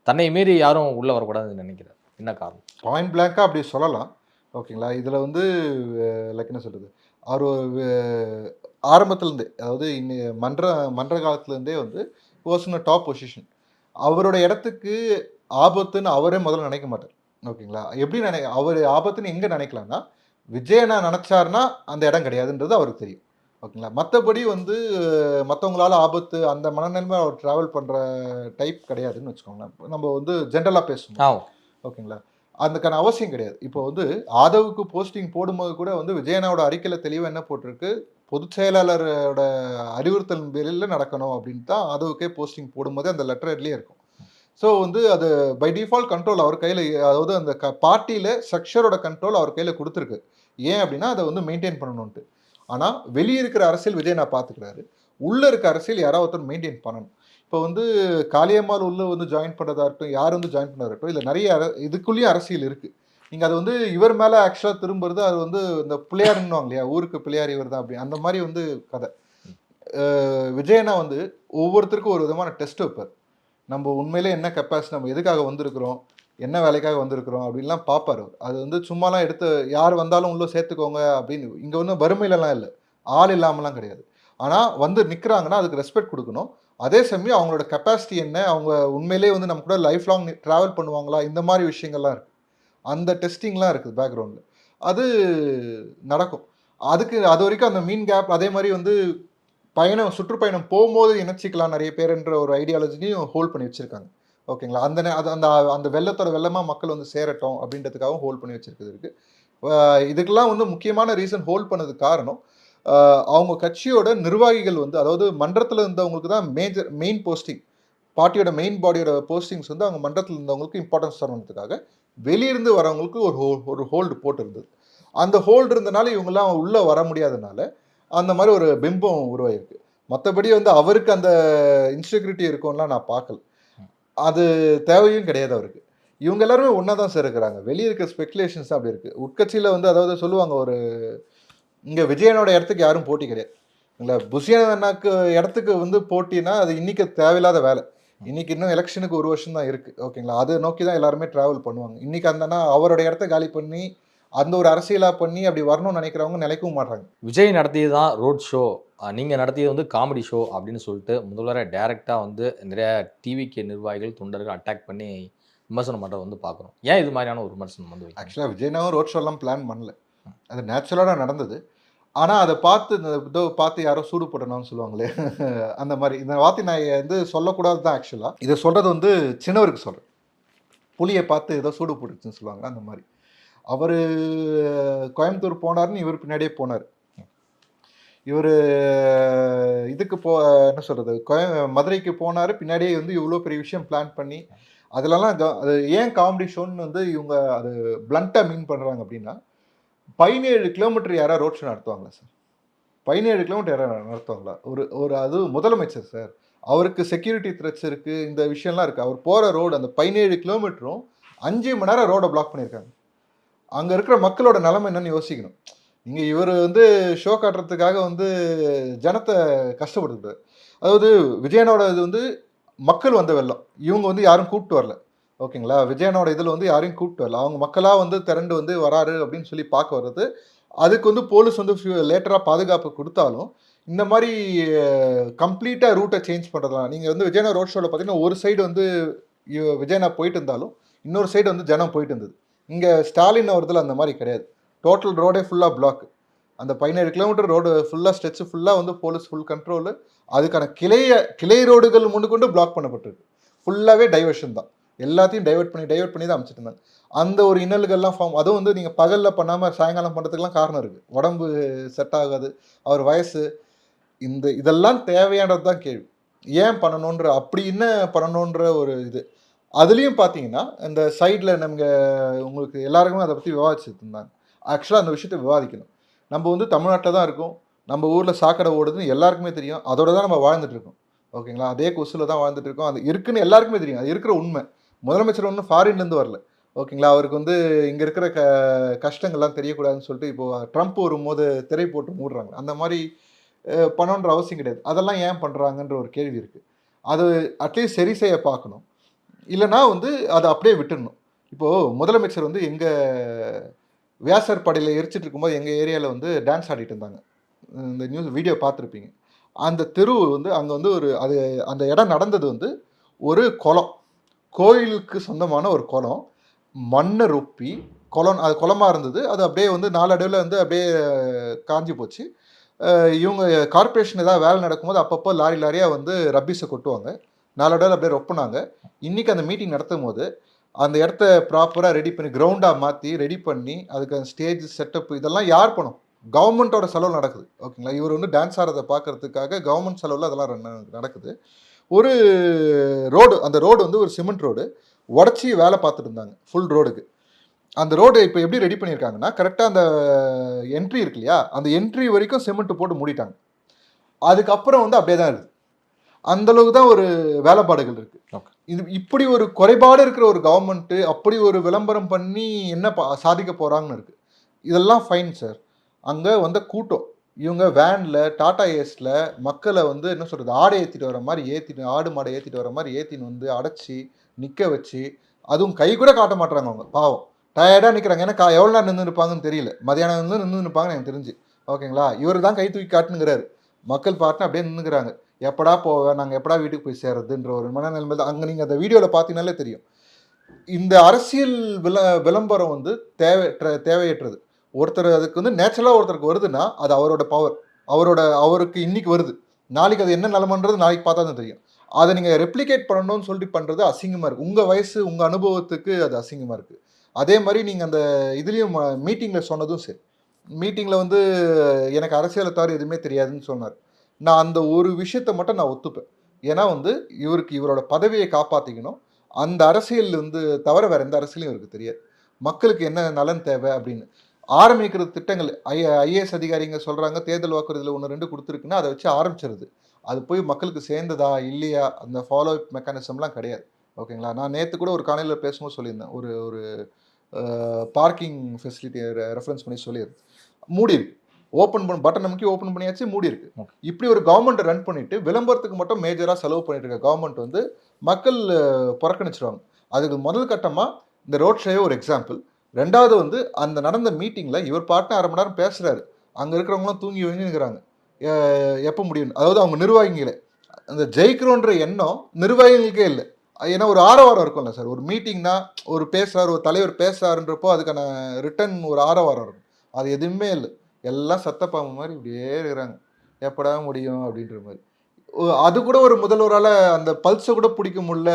தன்னை மீறி யாரும் உள்ள வரக்கூடாதுன்னு நினைக்கிறார்? என்ன காரணம்? பாயிண்ட் பிளாங்காக அப்படி சொல்லலாம். ஓகேங்களா? இதில் வந்து லைக் என்ன சொல்கிறது அவர் ஆரம்பத்துலேருந்தே அதாவது இன்னி மன்ற மன்ற காலத்துலேருந்தே வந்து பர்சன டாப் பொசிஷன் அவரோட இடத்துக்கு ஆபத்துன்னு அவரே முதல்ல நினைக்க மாட்டார். ஓகேங்களா? எப்படி நினை அவர் ஆபத்துன்னு எங்கே நினைக்கலாம்னா விஜயனா நினச்சாருன்னா அந்த இடம் கிடையாதுன்றது அவருக்கு தெரியும். ஓகேங்களா? மற்றபடி வந்து மற்றவங்களால ஆபத்து அந்த மனநிலைமை அவர் ட்ராவல் பண்ணுற டைப் கிடையாதுன்னு வச்சுக்கோங்களேன். நம்ம வந்து ஜென்ரலாக பேசணும் ஓகேங்களா? அதுக்கான அவசியம் கிடையாது. இப்போ வந்து ஆதவுக்கு போஸ்டிங் போடும்போது கூட வந்து விஜயனாவோட அறிக்கையில் தெளிவாக என்ன போட்டிருக்கு? பொதுச் செயலாளரோட அறிவுறுத்தல் பேரில் நடக்கணும் அப்படின்னு தான் ஆதவுக்கே போஸ்டிங் போடும்போதே அந்த லெட்டர்லேயே இருக்கும். ஸோ வந்து அது பை டிஃபால்ட் கண்ட்ரோல் அவர் கையில் அதாவது அந்த க பார்ட்டியில் ஸ்ட்ரக்சரோட கண்ட்ரோல் அவர் கையில் கொடுத்துருக்கு. ஏன் அப்படின்னா அதை வந்து மெயின்டைன் பண்ணணுன்ட்டு ஆனால் வெளியே இருக்கிற அரசியல் விஜய் நான் பார்த்துக்கிறாரு உள்ளே இருக்க அரசியல் யாராவது ஒருத்தர் மெயின்டைன் பண்ணணும். இப்போ வந்து காளியம்மாள் உள்ள வந்து ஜாயின் பண்ணுறதா இருக்கட்டும் யார் வந்து ஜாயின் பண்ணதா இருக்கட்டும் இல்லை நிறைய இதுக்குள்ளேயும் அரசியல் இருக்குது நீங்கள் அது வந்து இவர் மேலே ஆக்சுவலாக திரும்புறது அது வந்து இந்த பிள்ளையாருன்னுவாங்க இல்லையா ஊருக்கு பிள்ளையார் இவர் தான் அப்படி. அந்த மாதிரி வந்து கதை. விஜயனா வந்து ஒவ்வொருத்தருக்கும் ஒரு விதமான டெஸ்ட் வைப்பார் நம்ம உண்மையிலே என்ன கெப்பாசிட்டி நம்ம எதுக்காக வந்திருக்கிறோம் என்ன வேலைக்காக வந்திருக்கிறோம் அப்படின்லாம் பார்ப்பார் அது வந்து சும்மாலாம் எடுத்து யார் வந்தாலும் உள்ளே சேர்த்துக்கோங்க அப்படின்னு. இங்கே வந்து வறுமையிலலாம் இல்லை. ஆள் இல்லாமலாம் கிடையாது. ஆனால் வந்து நிற்கிறாங்கன்னா அதுக்கு ரெஸ்பெக்ட் கொடுக்கணும். அதே சமயம் அவங்களோட கெப்பாசிட்டி என்ன? அவங்க உண்மையிலே வந்து நம்ம கூட லைஃப் லாங் ட்ராவல் பண்ணுவாங்களா? இந்த மாதிரி விஷயங்கள்லாம் இருக்குது அந்த டெஸ்டிங்லாம் இருக்குது பேக்ரவுண்டில் அது நடக்கும். அதுக்கு அது வரைக்கும் அந்த மீன் கேப் அதே மாதிரி வந்து பயணம் சுற்றுப்பயணம் போகும்போது இணைச்சிக்கலாம் நிறைய பேருன்ற ஒரு ஐடியாலஜினையும் ஹோல்ட் பண்ணி வச்சுருக்காங்க. ஓகேங்களா? அந்த அது அந்த அந்த வெள்ளத்தோட வெள்ளமாக மக்கள் வந்து சேரட்டும் அப்படின்றதுக்காகவும் ஹோல்ட் பண்ணி வச்சுருக்குது இருக்குது இதுக்கெல்லாம் வந்து முக்கியமான ரீசன் ஹோல்ட் பண்ணதுக்கு காரணம் அவங்க கட்சியோட நிர்வாகிகள் வந்து அதாவது மன்றத்தில் இருந்தவங்களுக்கு தான் மேஜர் மெயின் போஸ்டிங் பார்ட்டியோட மெயின் பாடியோட போஸ்டிங்ஸ் வந்து அவங்க மன்றத்தில் இருந்தவங்களுக்கு இம்பார்ட்டன்ஸ் தரணுன்றதுக்காக வெளியிருந்து வரவங்களுக்கு ஒரு ஹோ ஒரு ஹோல்டு போட்டிருந்தது. அந்த ஹோல்டு இருந்தனால இவங்கெல்லாம் உள்ளே வர முடியாதனால அந்த மாதிரி ஒரு பிம்பம் உருவாயிருக்கு. மற்றபடி வந்து அவருக்கு அந்த இன்செக்யூரிட்டி இருக்கும்லாம் நான் பார்க்கல. அது தேவையும் கிடையாது அவருக்கு. இவங்க எல்லாருமே ஒன்றா தான் சார் இருக்கிறாங்க. வெளியே இருக்க ஸ்பெக்குலேஷன்ஸ் அப்படி இருக்குது உட்கட்சியில் வந்து அதாவது சொல்லுவாங்க ஒரு இங்கே விஜயனோட இடத்துக்கு யாரும் போட்டி கிடையாது. இல்லை புஷியன் அண்ணாக்கு இடத்துக்கு வந்து போட்டினா அது இன்னைக்கு தேவையில்லாத வேலை. இன்னைக்கு இன்னும் எலெக்ஷனுக்கு ஒரு வருஷம் தான் இருக்கு. ஓகேங்களா? அதை நோக்கி தான் எல்லாருமே டிராவல் பண்ணுவாங்க. இன்னைக்கு அந்த அண்ணா அவரோட இடத்த காலி பண்ணி அந்த ஒரு அரசியலாக பண்ணி அப்படி வரணும்னு நினைக்கிறவங்க நினைக்கவும் மாட்டாங்க. விஜய் நடத்தியது தான் ரோட் ஷோ நீங்கள் நடத்தியது வந்து காமெடி ஷோ அப்படின்னு சொல்லிட்டு முதல்வரை டைரெக்டாக வந்து நிறைய டிவிக்கு நிர்வாகிகள் தொண்டர்கள் அட்டாக் பண்ணி விமர்சனம் பண்ணுறத வந்து பார்க்குறோம் ஏன் இது மாதிரியான ஒரு விமர்சனம் வந்து? ஆக்சுவலாக விஜய்னாவும் ரோட் ஷோலாம் பிளான் பண்ணல. அது நேச்சுரலாக நடந்தது. ஆனால் அதை பார்த்து இந்த இதோ பார்த்து யாரோ சூடு போட்டணும்னு சொல்லுவாங்களே அந்த மாதிரி. இந்த வார்த்தை நான் வந்து சொல்லக்கூடாது தான் ஆக்சுவலாக இதை சொல்கிறது வந்து சின்னவருக்கு சொல்கிறேன் புளியை பார்த்து ஏதோ சூடு போட்டுச்சுன்னு சொல்லுவாங்க அந்த மாதிரி. அவர் கோயம்புத்தூர் போனார்னு இவர் பின்னாடியே போனார். இவர் இதுக்கு போ என்ன சொல்கிறது கோய மதுரைக்கு போனார் பின்னாடியே வந்து இவ்வளோ பெரிய விஷயம் பிளான் பண்ணி அதுலலாம் அது ஏன் காமெடி ஷோன்னு வந்து இவங்க அது பிளண்ட்டாக மீன் பண்ணுறாங்க அப்படின்னா பதினேழு கிலோமீட்டர் யாராவது ரோட் ஷோ நடத்துவாங்களா சார் பதினேழு கிலோமீட்டர் யாராவது நடத்துவாங்களா? ஒரு ஒரு அது முதலமைச்சர் சார் அவருக்கு செக்யூரிட்டி த்ரெட்ஸ் இருக்குது இந்த விஷயம்லாம் இருக்குது அவர் போகிற ரோடு அந்த பதினேழு கிலோமீட்டரும் அஞ்சு மணி நேரம் ரோடை பிளாக் பண்ணியிருக்காங்க. அங்கே இருக்கிற மக்களோட நிலைமை என்னன்னு யோசிக்கணும். நீங்கள் இவர் வந்து ஷோ காட்டுறதுக்காக வந்து ஜனத்தை கஷ்டப்படுத்துறாரு அதாவது விஜயனோட இது வந்து மக்கள் வந்த வெள்ளம். இவங்க வந்து யாரும் கூப்பிட்டு வரல. ஓகேங்களா? விஜயனோட இதில் வந்து யாரையும் கூப்பிட்டு வரல. அவங்க மக்களாக வந்து திரண்டு வந்து வராரு அப்படின்னு சொல்லி பார்க்க வர்றது. அதுக்கு வந்து போலீஸ் வந்து லேட்டராக பாதுகாப்பு கொடுத்தாலும் இந்த மாதிரி கம்ப்ளீட்டாக ரூட்டை சேஞ்ச் பண்ணுறதுலாம் நீங்கள் வந்து விஜயனா ரோட் ஷோவில் பார்த்தீங்கன்னா ஒரு சைடு வந்து விஜயனா போயிட்டு இருந்தாலும் இன்னொரு சைடு வந்து ஜனம் போயிட்டு இருந்தது. இங்கே ஸ்டாலின் அவரதுல அந்த மாதிரி கிடையாது. டோட்டல் ரோடே ஃபுல்லாக பிளாக் அந்த பதினேழு கிலோமீட்டர் ரோடு ஃபுல்லாக ஸ்ட்ரெச்சு ஃபுல்லாக வந்து போலீஸ் ஃபுல் கண்ட்ரோலு அதுக்கான கிளைய கிளை ரோடுகள் முன்னு கொண்டு பிளாக் பண்ணப்பட்டிருக்கு. ஃபுல்லாகவே டைவர்ஷன் தான். எல்லாத்தையும் டைவர்ட் பண்ணி டைவர்ட் பண்ணி தான் அமைச்சிட்டு இருந்தாங்க அந்த ஒரு இன்னல்கள்லாம் ஃபார்ம் அதுவும் வந்து நீங்கள் பகலில் பண்ணாமல் சாயங்காலம் பண்ணுறதுக்குலாம் காரணம் இருக்குது உடம்பு செட் ஆகாது அவர் வயசு இந்த இதெல்லாம் தேவையானது தான் கேள்வி. ஏன் பண்ணணுன்ற அப்படி என்ன பண்ணணுன்ற ஒரு இது. அதுலேயும் பார்த்தீங்கன்னா இந்த சைடில் நமக்கு உங்களுக்கு எல்லாருக்குமே அதை பற்றி விவாதிச்சுட்டு இருந்தாங்க. ஆக்சுவலாக அந்த விஷயத்தை விவாதிக்கணும். நம்ம வந்து தமிழ்நாட்டில் தான் இருக்கோம். நம்ம ஊரில் சாக்கடை ஓடுதுன்னு எல்லாருக்குமே தெரியும். அதோட தான் நம்ம வாழ்ந்துட்டு இருக்கோம். ஓகேங்களா? அதே கொசுல தான் வாழ்ந்துட்டு இருக்கோம். அது இருக்குன்னு எல்லாருக்குமே தெரியும். அது இருக்கிற உண்மை. முதலமைச்சர் ஒன்றும் ஃபாரின்லேருந்து வரல. ஓகேங்களா அவருக்கு வந்து இங்கே இருக்கிற க கஷ்டங்கள்லாம் தெரியக்கூடாதுன்னு சொல்லிட்டு இப்போ ட்ரம்ப் வரும்போது திரை போட்டு மூடுறாங்க. அந்த மாதிரி பண்ணணுன்ற அவசியம் கிடையாது. அதெல்லாம் ஏன் பண்ணுறாங்கன்ற ஒரு கேள்வி இருக்குது அது அட்லீஸ்ட் சரி செய்ய பார்க்கணும். இல்லைனா வந்து அதை அப்படியே விட்டுடணும். இப்போது முதலமைச்சர் வந்து எங்கள் வியாசர் படையில் எரிச்சிட்டு இருக்கும்போது எங்கள் ஏரியாவில் வந்து டான்ஸ் ஆடிட்டு இருந்தாங்க. இந்த நியூஸ் வீடியோ பார்த்துருப்பீங்க. அந்த தெரு வந்து அங்கே வந்து ஒரு அது அந்த இடம் நடந்தது வந்து ஒரு குளம். கோயிலுக்கு சொந்தமான ஒரு குளம். மண்ணை ரொப்பி குளம் அது குளமாக இருந்தது. அது அப்படியே வந்து நாளடைவில் வந்து அப்படியே காஞ்சி போச்சு. இவங்க கார்ப்பரேஷன் ஏதாவது வேலை நடக்கும்போது அப்பப்போ லாரி லாரியாக வந்து ரப்பீஸை கொட்டுவாங்க. நாளடைவில் அப்படியே ரொப்புனாங்க. இன்றைக்கி அந்த மீட்டிங் நடத்தும் போது அந்த இடத்த ப்ராப்பராக ரெடி பண்ணி கிரவுண்டாக மாற்றி ரெடி பண்ணி அதுக்கு அந்த ஸ்டேஜ் செட்டப் இதெல்லாம் யார் பண்ணும் கவர்மெண்ட்டோட செலவு நடக்குது. ஓகேங்களா? இவர் வந்து டான்ஸ் ஆடுறதை பார்க்கறதுக்காக கவர்மெண்ட் செலவில் அதெல்லாம் நடக்குது. ஒரு ரோடு அந்த ரோடு வந்து ஒரு சிமெண்ட் ரோடு. உடச்சி வேலை பார்த்துட்டு இருந்தாங்க ஃபுல் ரோடுக்கு அந்த ரோடு இப்போ எப்படி ரெடி பண்ணியிருக்காங்கன்னா கரெக்டாக அந்த என்ட்ரி இருக்கு இல்லையா அந்த என்ட்ரி வரைக்கும் சிமெண்ட் போட்டு மூடிட்டாங்க. அதுக்கப்புறம் வந்து அப்படியே தான் இருக்குது அந்த அளவுக்கு தான் ஒரு வேலைப்பாடுகள் இருக்கு. Okay. இது இப்படி ஒரு குறைபாடு இருக்கிற ஒரு கவர்மெண்ட்டு அப்படி ஒரு விளம்பரம் பண்ணி என்ன பா- சாதிக்க போறாங்கன்னு இருக்கு. இதெல்லாம் ஃபைன் சார் அங்கே வந்த கூட்டம். இவங்க வேனில் டாடா ஏஸில் மக்களை வந்து என்ன சொல்கிறது ஆடை ஏற்றிட்டு வர மாதிரி ஏற்றிட்டு ஆடு மாடை ஏற்றிட்டு வர மாதிரி ஏற்றின்னு வந்து அடைச்சி நிற்க வச்சு அதுவும் கை கூட காட்ட மாட்டுறாங்க அவங்க பாவம். டயர்டாக நிற்கிறாங்க ஏன்னா எவ்வளோ நேரம் நின்று இருப்பாங்கன்னு தெரியல. மதியானம் வந்து நின்று நிற்பாங்கன்னு எனக்கு தெரிஞ்சு. ஓகேங்களா? இவர் தான் கை தூக்கி காட்டுங்கிறாரு மக்கள் பாட்டுன்னு அப்படியே நின்றுக்கிறாங்க எப்படா போவேன் நாங்கள் எப்படா வீட்டுக்கு போய் சேர்றதுன்ற ஒரு மனநிலைமை தான். அங்கே நீங்கள் அந்த வீடியோவில் பார்த்தீங்கனாலே தெரியும். இந்த அரசியல் விள விளம்பரம் வந்து தேவை தேவையற்றது. ஒருத்தர் அதுக்கு வந்து நேச்சுரலாக ஒருத்தருக்கு வருதுன்னா அது அவரோட பவர் அவரோட அவருக்கு இன்னைக்கு வருது. நாளைக்கு அது என்ன நிலமன்றது நாளைக்கு பார்த்தா தான் தெரியும். அதை நீங்கள் ரெப்ளிகேட் பண்ணணும்னு சொல்லிட்டு பண்ணுறது அசிங்கமாக இருக்குது உங்கள் வயசு உங்கள் அனுபவத்துக்கு அது அசிங்கமாக இருக்குது அதே மாதிரி நீங்கள் அந்த இதுலேயும் மீட்டிங்கில் சொன்னதும் சரி. மீட்டிங்கில் வந்து எனக்கு அரசியலை தவிர எதுவுமே தெரியாதுன்னு சொன்னார். நான் அந்த ஒரு விஷயத்தை மட்டும் நான் ஒத்துப்பேன். ஏன்னா வந்து இவருக்கு இவரோட பதவியை காப்பாற்றிக்கணும் அந்த அரசியல் வந்து தவிர வேறு எந்த அரசியலும் இவருக்கு தெரியாது. மக்களுக்கு என்ன நலன் தேவை அப்படின்னு. ஆரம்பிக்கிற திட்டங்கள் ஐ ஐஏஎஸ் அதிகாரிங்க சொல்கிறாங்க தேர்தல் வாக்குறுதியில் ஒன்று ரெண்டு கொடுத்துருக்குன்னா அதை வச்சு ஆரம்பிச்சிருது. அது போய் மக்களுக்கு சேர்ந்ததா இல்லையா அந்த ஃபாலோ அப் மெக்கானிசம்லாம் கிடையாது. ஓகேங்களா? நான் நேற்று கூட ஒரு காலையில் பேசும்போது சொல்லியிருந்தேன். ஒரு ஒரு பார்க்கிங் ஃபெசிலிட்டி ரெஃபரன்ஸ் பண்ணி சொல்லியிருந்தேன். மூடி இருக்கு. ஓப்பன் பண்ண பட்டன் நமக்கு ஓப்பன் பண்ணியாச்சு மூடி இருக்கு. இப்படி ஒரு கவர்மெண்ட் ரன் பண்ணிட்டு விளம்பரத்துக்கு மட்டும் மேஜராக செலவு பண்ணிட்டு இருக்க கவர்மெண்ட் வந்து மக்கள் புறக்கணிச்சிருவாங்க. அதுக்கு முதல் கட்டமாக இந்த ரோட் ஷோவே ஒரு எக்ஸாம்பிள் ரெண்டாவது வந்து அந்த நடந்த மீட்டிங்கில் இவர் பாட்டு அரை மணி நேரம் பேசுகிறாரு அங்கே இருக்கிறவங்களாம் தூங்கி வைங்கிறாங்க எப்போ முடியும் அதாவது அவங்க நிர்வாகிகளே அந்த ஜெயிக்கிறோன்ற எண்ணம் நிர்வாகிகளுக்கே இல்லை. ஏன்னா ஒரு ஆரவாரம் இருக்கும்ல சார். ஒரு மீட்டிங்னா ஒரு பேசுகிறார் ஒரு தலைவர் பேசுகிறாருன்றப்போ அதுக்கான ரிட்டன் ஒரு ஆரவாரம் இருக்கும். அது எதுவுமே இல்லை. எல்லாம் சத்தப்பாம்பு மாதிரி இப்படியே இருக்கிறாங்க. எப்படா முடியும் அப்படின்ற மாதிரி. அது கூட ஒரு முதல்வரால் அந்த பல்ஸை கூட பிடிக்க முடியல.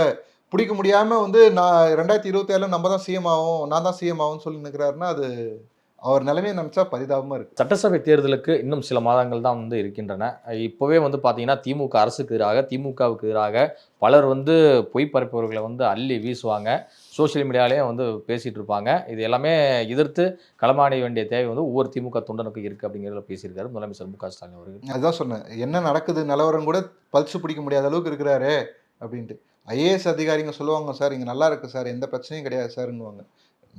பிடிக்க முடியாம வந்து நான் ரெண்டாயிரத்தி இருபத்தி நம்ம தான் சிஎம் ஆகும் நான் தான் சிஎம் ஆகும்னு சொல்லி நிற்கிறாருன்னா அது அவர் நிலைமையை நினைச்சா பரிதாபமா இருக்கு. சட்டசபை தேர்தலுக்கு இன்னும் சில மாதங்கள் தான் வந்து இருக்கின்றன. இப்போவே வந்து பார்த்தீங்கன்னா திமுக அரசுக்கு எதிராக திமுகவுக்கு எதிராக பலர் வந்து பொய் பரப்புவர்களை வந்து அள்ளி வீசுவாங்க. சோஷியல் மீடியாலேயும் வந்து பேசிட்டு இருப்பாங்க. இது எல்லாமே எதிர்த்து களமாட வேண்டிய தேவை வந்து ஒவ்வொரு திமுக தொண்டனுக்கும் இருக்குது அப்படிங்கிறத பேசியிருக்காரு முதலமைச்சர் மு க ஸ்டாலின் அவர்கள். அதுதான் சொன்னேன். என்ன நடக்குது நிலவரம் கூட பல்ஸ் பிடிக்க முடியாத அளவுக்கு இருக்கிறாரே அப்படின்ட்டு. ஐஏஎஸ் அதிகாரிங்க சொல்லுவாங்க சார் இங்கே நல்லா இருக்கு சார். எந்த பிரச்சனையும் கிடையாது சார்ன்னுவாங்க.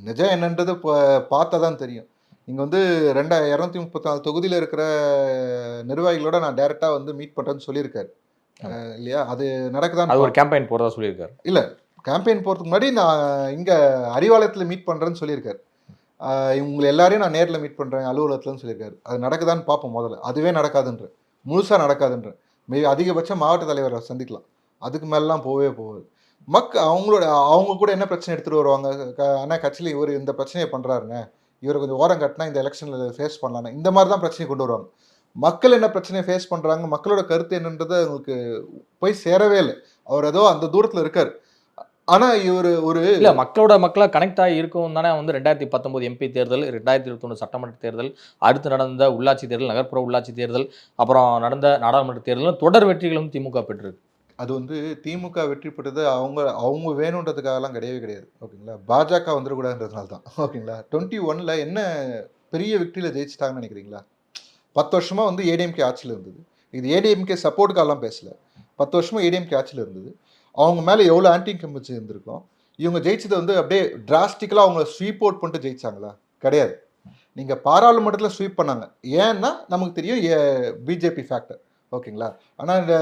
நிஜம் என்னன்றது இப்போ பார்த்தா தான் தெரியும். இங்கே வந்து ரெண்டா இரநூத்தி முப்பத்தி நாலு தொகுதியில் இருக்கிற நிர்வாகிகளோட நான் டைரெக்டாக வந்து மீட் பண்ணுறேன்னு சொல்லியிருக்காரு. இல்லையா? அது நடக்குதான் அது ஒரு கேம்பெயின் போகிறதா சொல்லியிருக்காரு. கேம்பெயின் போகிறதுக்கு முன்னாடி நான் இங்கே அறிவாலயத்தில் மீட் பண்ணுறேன்னு சொல்லியிருக்காரு. இவங்களை எல்லாரையும் நான் நேரில் மீட் பண்ணுறேன் அலுவலகத்துலன்னு சொல்லியிருக்காரு. அது நடக்குதான்னு பார்ப்போம் முதல்ல. அதுவே நடக்காதுன்ற முழுசாக நடக்காதுன்ற. மே அதிகபட்சம் மாவட்ட தலைவரை சந்திக்கலாம். அதுக்கு மேலலாம் போகவே போகுது. மக் அவங்களோட அவங்க கூட என்ன பிரச்சனை எடுத்துகிட்டு வருவாங்க? க- அண்ணா கட்சியில் இவர் இந்த பிரச்சனையை பண்ணுறாருங்க இவர் கொஞ்சம் ஓரம் கட்டினா இந்த எலெக்ஷனில் ஃபேஸ் பண்ணலான்னு. இந்த மாதிரி தான் பிரச்சனையை கொண்டு வருவாங்க. மக்கள் என்ன பிரச்சனையை ஃபேஸ் பண்ணுறாங்க மக்களோட கருத்து என்னன்றது அவங்களுக்கு போய் சேரவே இல்லை. அவர் ஏதோ அந்த தூரத்தில் இருக்கார். ஆனால் இவர் ஒரு இல்ல மக்களோட மக்களா கனெக்ட் ஆகி இருக்கும் தானே வந்து ரெண்டாயிரத்தி பத்தொன்பது எம்பி தேர்தல் ரெண்டாயிரத்தி இருபத்தொன்று சட்டமன்ற தேர்தல் அடுத்து நடந்த உள்ளாட்சி தேர்தல் நகர்ப்புற உள்ளாட்சி தேர்தல் அப்புறம் நடந்த நாடாளுமன்ற தேர்தலும் தொடர் வெற்றிகளும் திமுக பெற்றிருக்கு. அது வந்து திமுக வெற்றி பெற்றது அவங்க அவங்க வேணுன்றதுக்காகலாம் கிடையவே கிடையாது. ஓகேங்களா? பாஜக வந்துடக்கூடாதுன்றதுனால தான். ஓகேங்களா? டுவெண்ட்டி ஒனில் என்ன பெரிய விக்டரியில் ஜெயிச்சிட்டாங்கன்னு நினைக்கிறீங்களா? பத்து வருஷமாக வந்து ஏடிஎம்கே ஆட்சியில் இருந்தது. இது ஏடிஎம்கே சப்போர்ட்டுக்காலாம் பேசலை. பத்து வருஷமாக ஏடிஎம்கே ஆட்சியில் இருந்தது. அவங்க மேலே எவ்வளோ ஆன்டி கம்பிச்சு இருந்திருக்கும்? இவங்க ஜெயிச்சது வந்து அப்படியே டிராஸ்டிக்கலாக அவங்கள ஸ்வீப் அவுட் பண்ணிட்டு ஜெயிச்சாங்களா? கிடையாது. நீங்கள் பாராளுமன்றத்தில் ஸ்வீப் பண்ணாங்க. ஏன்னா நமக்கு தெரியும் பிஜேபி ஃபேக்டர் ஓகேங்களா? ஆனால் இந்த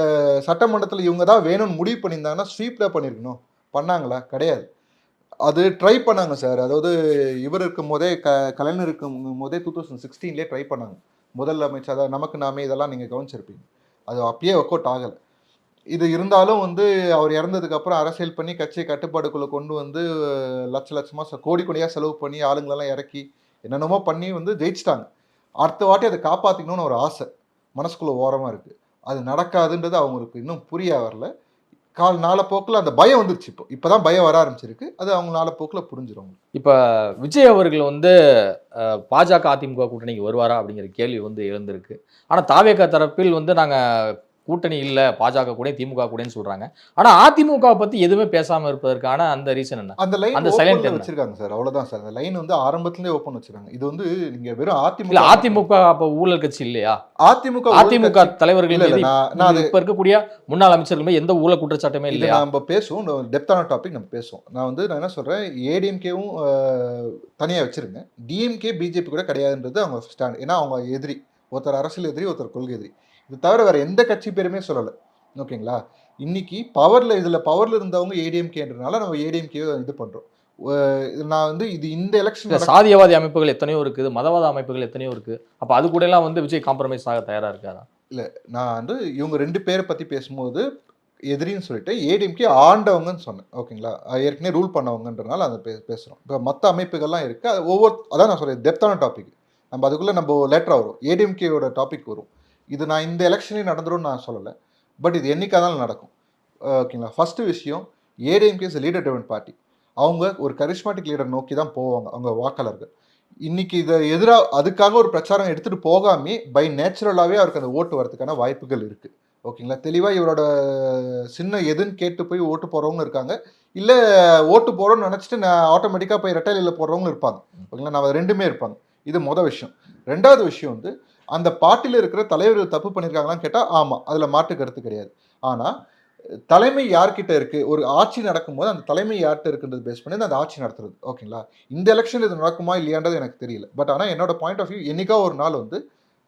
சட்டமன்றத்தில் இவங்க தான் வேணும்னு முடிவு பண்ணியிருந்தாங்கன்னா ஸ்வீப்பில் பண்ணியிருக்கணும். பண்ணாங்களா? கிடையாது. அது ட்ரை பண்ணாங்க சார் அதாவது இவர் இருக்கும் போதே க கலைஞர் இருக்கும் போதே டூ தௌசண்ட் சிக்ஸ்டீன்லேயே ட்ரை பண்ணாங்க. முதல் அமைச்சர் அதாவது நமக்கு நாமே இதெல்லாம் நீங்கள் கவனிச்சிருப்பீங்க. அது அப்பயே ஒர்க் அவுட் ஆகலை. இது இருந்தாலும் வந்து அவர் இறந்ததுக்கப்புறம் அரசியல் பண்ணி கட்சியை கட்டுப்பாடுக்குள்ளே கொண்டு வந்து லட்ச லட்சமாக கோடி கோடியாக செலவு பண்ணி ஆளுங்களெல்லாம் இறக்கி என்னென்னமோ பண்ணி வந்து ஜெயிச்சிட்டாங்க. அடுத்த வாட்டி அதை காப்பாற்றிக்கணும்னு ஒரு ஆசை. மனசுக்குள்ளே ஓரமாக இருக்குது அது நடக்காதுன்றது அவங்களுக்கு இன்னும் புரிய வரல. கால் நாளப்போக்கில் அந்த பயம் வந்துருச்சு இப்போ. இப்போ தான் பயம் வர ஆரம்பிச்சிருக்கு. அது அவங்க நாளப்போக்கில் புரிஞ்சிடும் இப்போ விஜய் அவர்கள் வந்து பாஜக அதிமுக கூட்டணிக்கு வருவாரா அப்படிங்கிற கேள்வி வந்து எழுந்திருக்கு. ஆனால் தாவேக தரப்பில் வந்து நாங்கள் கூட்டணி இல்ல பாஜக கூட திமுக கூடன்னு சொல்றாங்க. ஆனா அதிமுக பத்தி எதுவுமே பேசாம இருப்பதற்கான அந்த ரீசன் என்ன? அந்த லைன் அந்த சைலண்ட்? வச்சிருக்காங்க சார் அவ்வளவுதான் சார். அந்த லைன் வந்து ஆரம்பத்திலே ஓப்பன் வச்சிருக்காங்க. இது வந்து நீங்க வெறும் அதிமுக அதிமுக அப்ப ஊழல் கட்சி இல்லையா? அதிமுக அதிமுக தலைவர்கள் இப்ப இருக்கக்கூடிய முன்னாள் அமைச்சர்கள் எந்த ஊழல் குற்றச்சாட்டுமே இல்லையா? நம்ம பேசுவோம் டெப்தான டாபிக் நம்ம பேசுவோம். நான் வந்து நான் என்ன சொல்றேன் ஏடிஎம்கேவும் தனியா வச்சிருங்க. டிஎம்கே பிஜேபி கூட கிடையாதுன்றது அவங்க ஸ்டாண்ட் ஏன்னா அவங்க எதிரி. ஒருத்தர் அரசியல் எதிரி ஒருத்தர் கொள்கை எதிரி. இது தவிர வேற எந்த கட்சி பேருமே சொல்லலை. ஓகேங்களா? இன்னைக்கு பவர்ல இதுல பவர்ல இருந்தவங்க ஏடிஎம்கேன்றனால நம்ம ஏடிஎம்கே இது இது நான் வந்து இது இந்த இல்ல எலெக்ஷன் சாதியவாதி அமைப்புகள் எத்தனையோ இருக்குது மதவாத அமைப்புகள் எத்தனையோ இருக்கு அப்ப அது கூட எல்லாம் வந்து விஜய் காம்ப்ரமைஸ் ஆக தயாரா இருக்காரா? நான் வந்து இவங்க ரெண்டு பேரை பத்தி பேசும்போது எதிரின்னு சொல்லிட்டு ஏடிஎம்கே ஆண்டவங்கன்னு சொன்னேன். ஓகேங்களா? ஏற்கனவே ரூல் பண்ணவங்கன்றனால அதை பே பேசுகிறோம் இப்போ மற்ற அமைப்புகள்லாம் இருக்குது அது ஒவ்வொரு அதான் நான் சொல்கிறேன் டெப்தான டாபிக் நம்ம அதுக்குள்ளே நம்ம லேட்டராக வரும். ஏடிஎம்கேயோட டாபிக் வரும். இது நான் இந்த எலெக்ஷனே நடந்துரும்னு நான் சொல்லலை. பட் இது என்றைக்காதாலும் நடக்கும்? ஓகேங்களா ஃபஸ்ட்டு விஷயம் ADMK is leader driven party அவங்க ஒரு கரிஷ்மாட்டிக் லீடர் நோக்கி தான் போவாங்க அவங்க வாக்காளர்கள். இன்னைக்கு இதை எதிராக அதுக்காக ஒரு பிரச்சாரம் எடுத்துகிட்டு போகாமே பை நேச்சுரலாகவே அவருக்கு அந்த ஓட்டு வரதுக்கான வாய்ப்புகள் இருக்குது ஓகேங்களா தெளிவாக இவரோட சின்ன எதுன்னு கேட்டு போய் ஓட்டு போகிறவங்க இருக்காங்க. இல்லை ஓட்டு போகிறோன்னு நினச்சிட்டு நான் ஆட்டோமேட்டிக்காக போய் ரெட்டைலில் போடுறவங்க இருப்பாங்க. ஓகேங்களா நான் ரெண்டுமே இருப்பாங்க. இது மொதல் விஷயம். ரெண்டாவது விஷயம் வந்து அந்த பாட்டில் இருக்கிற தலைவர்கள் தப்பு பண்ணியிருக்காங்களான்னு கேட்டால் ஆமாம் அதில் மாற்று கருத்து கிடையாது. ஆனால் தலைமை யார்கிட்ட இருக்குது ஒரு ஆட்சி நடக்கும்போது அந்த தலைமை யார்கிட்ட இருக்குன்றது பேஸ் பண்ணி அந்த ஆட்சி நடத்துறது. ஓகேங்களா? இந்த எலெக்ஷன் இது நடக்குமா இல்லையான்றது எனக்கு தெரியல. பட் ஆனால் என்னோட பாயிண்ட் ஆஃப் வியூ என்னைக்கா ஒரு நாள் வந்து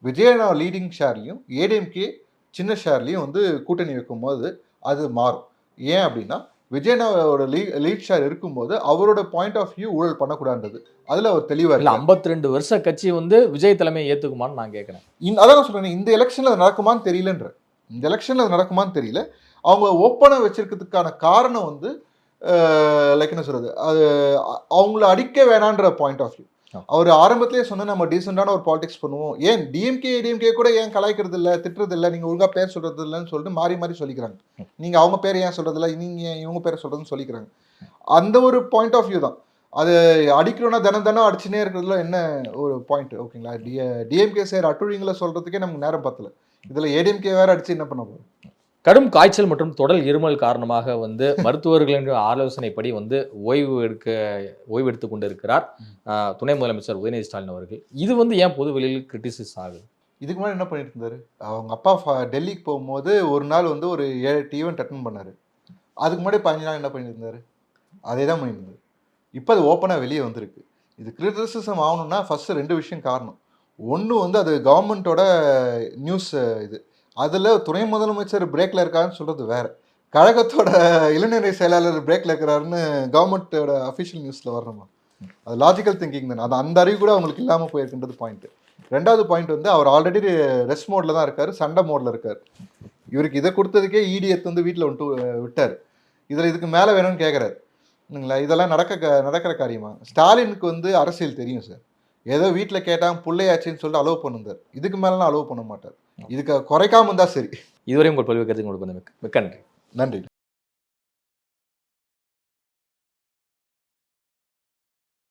விஜயனா லீடிங் ஷேர்லையும் ஏடிஎம்கே சின்ன ஷேர்லையும் வந்து கூட்டணி வைக்கும்போது அது மாறும். ஏன் அப்படின்னா விஜயனோட லீட் ஷேர் இருக்கும்போது அவரோட பாயிண்ட் ஆஃப் வியூ ஊழல் பண்ணக்கூடாதுன்றது. அதுல அவர் தெளிவா இல்ல ஐம்பத்தி ரெண்டு வருஷ கட்சி வந்து விஜய் தலைமையை ஏத்துக்குமான்னு நான் கேட்கறேன் இந்த அதான் நான் சொல்றேன் இந்த எலெக்ஷன்ல அது நடக்குமான்னு தெரியலன்ற. இந்த எலெக்ஷன்ல அது நடக்குமான்னு தெரியல. அவங்க ஓப்பனாக வச்சிருக்கிறதுக்கான காரணம் வந்து லைக் என்ன சொல்றது அது அவங்கள அடிக்க வேணான்ற பாயிண்ட் ஆஃப் வியூ. அவர் ஆரம்பத்திலேயே சொன்ன நம்ம டீசெண்டான ஒரு பாலிடிக்ஸ் பண்ணுவோம். ஏன்? டிஎம்கே டிஎம்கே கூட ஏன் கலாய்க்கிறது இல்லை திட்டுறது இல்லை நீங்கள் ஒழுங்காக பேர் சொல்றது இல்லைன்னு சொல்லிட்டு மாறி மாறி சொல்லிக்கிறாங்க. நீங்கள் அவங்க பேர் ஏன் சொல்றது இல்லை நீங்கள் ஏன் இவங்க பேர் சொல்றதுன்னு சொல்லிக்கிறாங்க. அந்த ஒரு பாயிண்ட் ஆஃப் வியூ தான். அது அடிக்கணும்னா தினம் தினம் அடிச்சுனே இருக்கிறதுல என்ன ஒரு பாயிண்ட் ஓகேங்களா டிஎம்கே சேர் அட்டுழிங்களை சொல்கிறதுக்கே நமக்கு நேரம் பத்தல. இதில் ஏடிஎம்கே வேறு அடித்து என்ன பண்ண போறோம் கடும் காய்ச்சல் மற்றும் தொடர் இருமல் காரணமாக வந்து மருத்துவர்களின் ஆலோசனைப்படி வந்து ஓய்வு எடுக்க ஓய்வு எடுத்துக் கொண்டிருக்கிறார் துணை முதலமைச்சர் உதயநிதி ஸ்டாலின் அவர்கள். இது வந்து ஏன் பொது வெளியில் கிரிட்டிசைஸ் ஆகுது? இதுக்கு முன்னாடி என்ன பண்ணிட்டு இருந்தாரு அவங்க அப்பா டெல்லிக்கு போகும்போது ஒரு நாள் வந்து ஒரு ஏழு ஈவெண்ட் அட்டன் பண்ணாரு. அதுக்கு முன்னாடி பதினஞ்சு நாள் என்ன பண்ணிட்டு இருந்தாரு அதே தான் பண்ணிட்டு இருந்தாரு இப்போ அது ஓப்பனாக வெளியே வந்திருக்கு. இது கிரிட்டிசிசம் ஆகணும்னா ஃபர்ஸ்ட் ரெண்டு விஷயம் காரணம். ஒன்று வந்து அது கவர்மெண்ட்டோட நியூஸ் இது. அதில் துணை முதலமைச்சர் பிரேக்கில் இருக்காருன்னு சொல்கிறது வேறு. கழகத்தோட இளைஞரை செயலாளர் பிரேக்கில் இருக்கிறாருன்னு கவர்மெண்ட்டோட அஃபிஷியல் நியூஸில் வரணுமா அது லாஜிக்கல் திங்கிங் தானே. அது அந்த அறிவு கூட அவங்களுக்கு இல்லாமல் போயிருக்குன்றது பாயிண்ட்டு ரெண்டாவது பாயிண்ட் வந்து அவர் ஆல்ரெடி ரெஸ்ட் மோடில் தான் இருக்கார் சண்டை மோடில் இருக்கார். இவருக்கு இதை கொடுத்ததுக்கே இடி எடுத்து வந்து வீட்டில் வந்துட்டு விட்டார். இதில் இதுக்கு மேலே வேணும்னு கேட்குறாரு இல்லைங்களா? இதெல்லாம் நடக்க க- நடக்கிற காரியமா? ஸ்டாலினுக்கு வந்து அரசியல் தெரியும் சார். ஏதோ வீட்டில் கேட்டான் பிள்ளையாச்சின்னு சொல்லிட்டு அலோவ் பண்ணுந்தார் இதுக்கு மேலாம் அலோவ் பண்ண மாட்டார் இதுக்கு குறைக்காம இருந்தால் சரி. இதுவரை உங்கள் பல்வேறு கருத்து மிக்க மிக்க நன்றி. நன்றி.